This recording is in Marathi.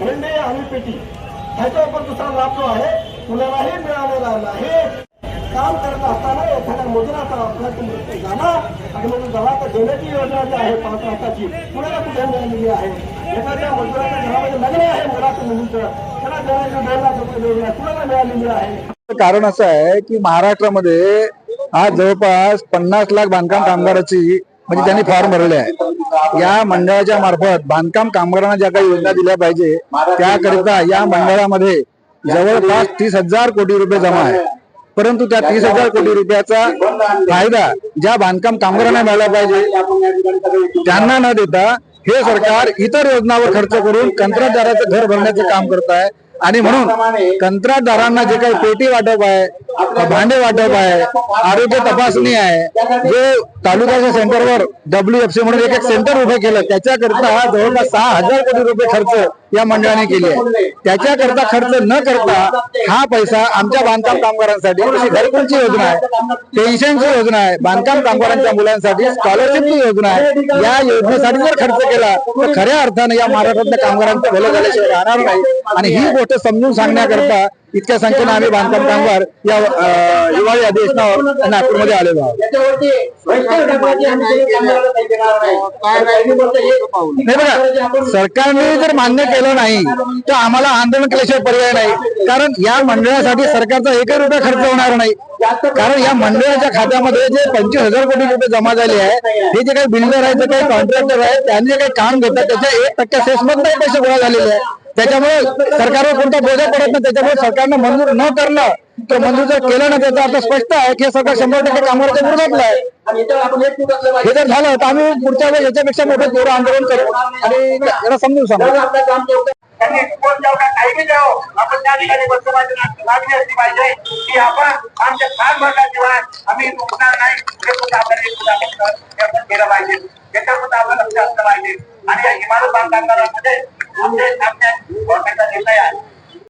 भेंडे आणि पेटी. ह्याच्या पण दुसरा लाभ जो आहे. कुणालाही मिळालेला नाही. काम करत असताना एखाद्या मजुराचा अपघात मृत्यू झाला. आणि म्हणून गव्हाचा देण्याची योजना जी आहे पाच लाखाची कुणाला कुठे मिळालेली आहे. एखाद्या मजुराच्या घरामध्ये लग्न आहे मुलाचं मुलीचं त्याला देण्याची दोन लाख रुपये योजना कुणाला मिळालेली आहे? कारण असं आहे की महाराष्ट्रामध्ये आज जवळपास पन्नास लाख बांधकाम कामगाराची म्हणजे त्यांनी फॉर्म भरले आहे. या मंडळाच्या मार्फत बांधकाम कामगारांना ज्या काही योजना दिल्या पाहिजे त्याकरिता या मंडळामध्ये जवळपास तीस हजार कोटी रुपये जमा आहे. परंतु त्या तीस हजार कोटी रुपयाचा फायदा ज्या बांधकाम कामगारांना मिळाला पाहिजे त्यांना न देता हे सरकार इतर योजनावर खर्च करून कंत्राटदाराचं घर भरण्याचं काम करत आहे. आणि म्हणून कंत्राटदारांना जे काही पेटी वाटप आहे भांडे वाटप आहे आरोग्य तपासणी आहे जो तालुक्याच्या सेंटरवर डब्ल्यू एफ सी म्हणून एक एक सेंटर उभं केलं त्याच्याकरता जवळपास सहा हजार कोटी रुपये खर्च या मंडळाने केले आहे. त्याच्याकरता खर्च न करता हा पैसा आमच्या बांधकाम कामगारांसाठी जशी घरकुलची योजना आहे. पेन्शनची योजना आहे. बांधकाम कामगारांच्या मुलांसाठी स्कॉलरशिपची योजना आहे. या योजनेसाठी जर खर्च केला तर खऱ्या अर्थाने या महाराष्ट्रातल्या कामगारांचं भलं झाल्याशिवाय राहणार नाही आणि ही गोष्ट समजून सांगण्याकरता इतक्या संख्येने आम्ही बांधकाम कामगार या हिवाळी अधिवेशनावर नागपूरमध्ये आलेलो आहोत. नाही. बघा सरकारने जर मान्य केलं नाही तर आम्हाला आंदोलन केल्याशिवाय पर्याय नाही. कारण या मंडळासाठी सरकारचा एकही रुपया खर्च होणार नाही. कारण या मंडळाच्या खात्यामध्ये जे पंचवीस हजार कोटी रुपये जमा झाले आहे हे जे काही बिल्डर आहेत जे काही कॉन्ट्रॅक्टर आहेत त्यांनी जे काही काम घेतात त्याच्या एक टक्के सेसमधून पैसे गोळा झालेले आहे त्याच्यामुळे सरकारवर कोणता बोजा पडत नाही त्याच्यामुळे सरकारनं मंजूर न करणं तर मंजूर जर केलं ना त्याचा आता स्पष्ट आहे की सरकार शंभर टक्के कामावरच्या विरोधातलं आहे. हे जर झालं तर आम्ही पुढच्या वेळेस याच्यापेक्षा मोठं जोर आंदोलन करू. आणि याला समजून सांगू. त्यांनी कोण जाऊ का काही बी जाओ हो. आपण त्या ठिकाणी बसवायची मागणी असली पाहिजे की आपण आमच्या फार भरल्याशिवाय आम्ही उठणार नाही. हे सुद्धा आपल्याला हे आपण केलं पाहिजे. याच्यावर सुद्धा आपलं लक्ष असलं पाहिजे. आणि या इमारत बांधकामामध्ये 三三三，我跟他联系啊。